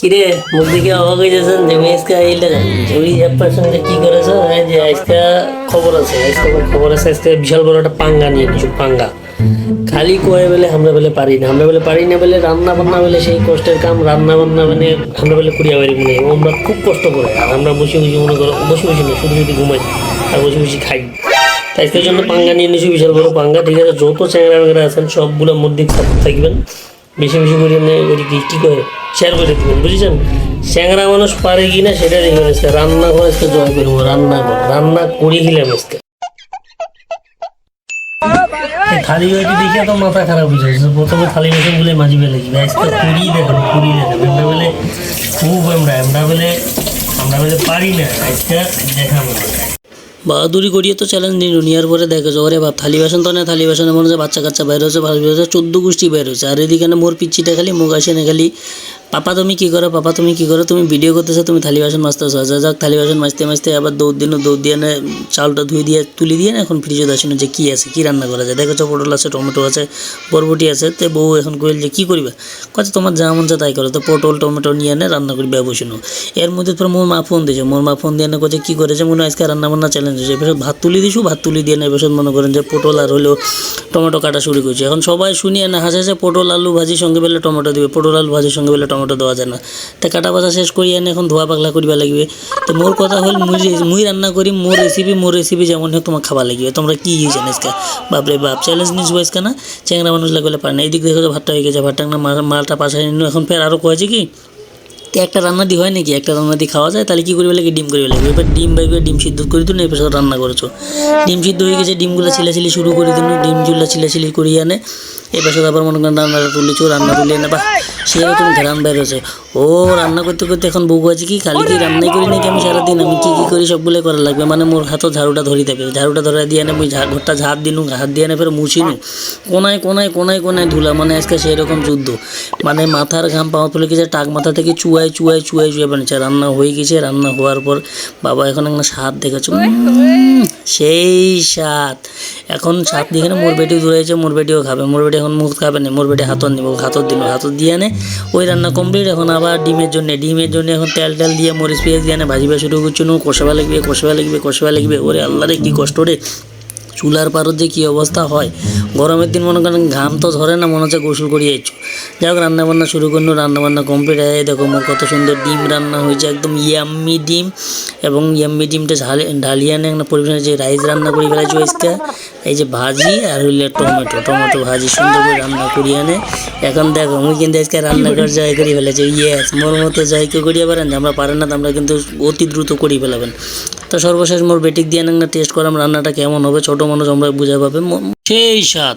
কিরে, মুখ অবাক হয়ে যাচ্ছেন? যে আইলে ওই সঙ্গে কি করেছ? এই যে আজকে খবর আছে, আজকে আমার খবর আছে, আজকে বিশাল বড় একটা পাঙ্গা নিয়ে নিছো পাঙ্গা। খালি কয়ে বলে আমরা বলে পারি না আমরা বলে পারি না বলে রান্না বান্না বলে সেই কষ্টের কাম, রান্না বান্না মানে আমরা বলে কুড়িয়া বাড়ি মনে আমরা খুব কষ্ট করে, আর আমরা বসে বসে মনে করো, বসে বসে না শুধু ঘুমাই, আর বসে বসে খাই। তাই জন্য পাঙ্গা নিয়ে নিয়েছি বিশাল বড় পাঙ্গা, ঠিক আছে? যত চ্যাংরা আছেন সবগুলোর মধ্যে থাকবেন। বেশি বেশি করে নে করি, কি কি করে? শেয়ার করে দিবেন, বুঝেছেন? চ্যাংরা মানুষ পারে কি না সেটা দেখবেন আজকে। রান্না করে আজকে জয় করব রান্না কর, রান্না করি খেলাম আজকে। দেখে তো মাথা খারাপ হয়ে যাচ্ছে, প্রথমে থালি বাসনগুলো মাঝি বেলে কুড়ি দেখাবো কুড়ি দেখাবো। আমরা বলে খুব আমরা আমরা বলে আমরা বলে পারি না, আজকে দেখাবো। বাহাদুরি করিয়ে তো চ্যালেঞ্জ নিল নেওয়ার পরে দেখে যে, ওরে বাপ, থালি বাসন তো না, থালি বাসনে মনে হচ্ছে বাচ্চা কাচ্চা বাইরে হচ্ছে ভালো হচ্ছে চোদ্দ গোষ্ঠী বাইরে হচ্ছে আর এদিকে মোর পিচ্ছিটা খালি, মুখ আসে না খালি। পাপা, তুমি কি করো? পাপা, তুমি কি করো? তুমি ভিডিও করতেছো, তুমি থালি বাসন মাজতেছো। যা যাক, থালি বাসন মাজতে মাজতে আবার দৌড় দিন দৌড় দিয়ে না চালটা ধুয়ে দিয়ে, তুলি দিয়ে না এখন ফ্রিজে আসেন যে কি আছে, কি রান্না করা যায়। দেখেছ, পটল আছে, টমেটো আছে, বরবটি আছে, তে বউ এখন কইল যে কি করিবে? কত তোমার যা মন চায় তাই করো, তো পটল, টমেটো নিয়ে এনে রান্না করি বসিনো এর মধ্যে তোর মোর মা ফোন দিয়েছে মোর মা ফোন দিয়ে এনে করছে কি করেছে? মনে আজকে রান্না বান্না চ্যালেঞ্জ হয়েছে। এবার ভাত তুলি দিছু, ভাত তুলি দিয়ে না এবার মনে করেন যে পটল আর হলো টমেটো কাটা শুরু করছি। এখন সবাই শুনিয়ে না, হাসে হাসে পটল, আলু ভাজির সঙ্গে বেলে টমেটো দিবে। পটল, আলু ভাজির সঙ্গে বেলে টমেটো দেওয়া যায় না। তা কাটা বাজা শেষ করি, এনে এখন ধোয়া পাগলা করিবা লাগবে। তো মোর কথা হল, মুই রান্না করি, মোর রেসিপি মোর রেসিপি যেমন হোক তোমার খাবার লাগবে। তোমরা কি জানো আজকে? বাপরে বাপ চ্যালেঞ্জ নিস আজকে না? চ্যাংরা মানুষ লাগলে পারে না। এইদিক দেখো ভাতটা হয়ে গেছে, ভাতটা মালটা নিল। এখন ফের আরও কয়েছে কি? তো একটা রান্না দি হয় নাকি? একটা রান্না দি খাওয়া যায়, তাহলে কি করবে লাগে? ডিম করবে লাগবে এবার ডিম বাইবে ডিম সিদ্ধ করে দিন এবার রান্না করেছ। ডিম সিদ্ধ হয়ে গেছে, ডিমগুলো ছিলাছিলি শুরু করে দিন ডিম চুলা ছিলাছিলি করিয়ে আনে। এবার সাথে আবার মনে করেন রান্নাটা তুলেছো, রান্না তুলে এনে বা সেরকম ঘেরান বের হয়েছে। ও, রান্না করতে করতে এখন বউ আছে কি? খালি কি রান্নাই করি নাকি আমি সারাদিন? আমি কি কি করি সবগুলো করা লাগবে। মানে মোর হাতও ঝাড়ুটা ধরি দেবে। ঝাড়ুটা ধরে দিয়ে মুই ঝা- ঘরটা ঝাড় দিনু হাত দিয়ে এনে ফের মুছিনু কোনায় কোনায় কোনায় কোনায় ধুলা মানে আজকে সেরকম যুদ্ধ। মানে মাথার ঘাম পাওয়া তুলে গেছে টাক মাথা থেকে চুয়াই চুয়াই চুয়াই চুয়াই বানিয়েছে রান্না হয়ে গেছে রান্না হওয়ার পর বাবা এখন একটা স্বাদ দেখেছ সেই স্বাদ। এখন স্বাদ না মোর বেটি দূরেছে মোর বেটিও খাবে। মোর বেটি এখন মুখ খাবে না মোর বেটি হাতত নিব হাতত দিল হাতত দিয়ে নে ওই রান্না কমপ্লিট এখন আবার ডিমের জন্য ডিমের জন্য এখন তেল টেল দিয়ে মরিচ পেঁয়াজ দিয়ে নে ভাজিবা শুরু করছ নু কষাবা লাগবে কষাবা লাগবে কষাবা লাগবে। ওরে আল্লাহ রে কি কষ্ট রে। চুলার পারত যে কী অবস্থা হয়? গরমের দিন মনে করেন ঘাম তো ধরে না, মনে হচ্ছে গোসল করিয়ে যাচ্ছ যাই হোক, রান্নাবান্না শুরু করল রান্নাবান্না কমপ্লিট হয়ে দেখো মোর কত সুন্দর ডিম রান্না হয়েছে, একদম ইয়াম্মি ডিম এবং ইয়াম্মি ডিমটা ঝালে, ঢালিয়ে আনে একটা পরিবেশনে যে রাইস রান্না করে ফেলেছি আজকে, এই যে ভাজি আর হইলে টমেটো। টমেটো ভাজি সুন্দর করে রান্না করিয়ে আনে এখন দেখো, আমি কিন্তু আজকে রান্না করে জয় করে ফেলেছি। ইয়েস মোর মতো জয় কেউ করিয়ে পারেন আমরা পারেন না, তো আমরা কিন্তু অতি দ্রুত করিয়ে ফেলাবেন। তো সর্বশেষ মোর বেটিক দিয়ে একটা টেস্ট করাম, রান্নাটা কেমন হবে? ছোট মানুষ আমরা বুঝে পাবে। সেই স্বাদ।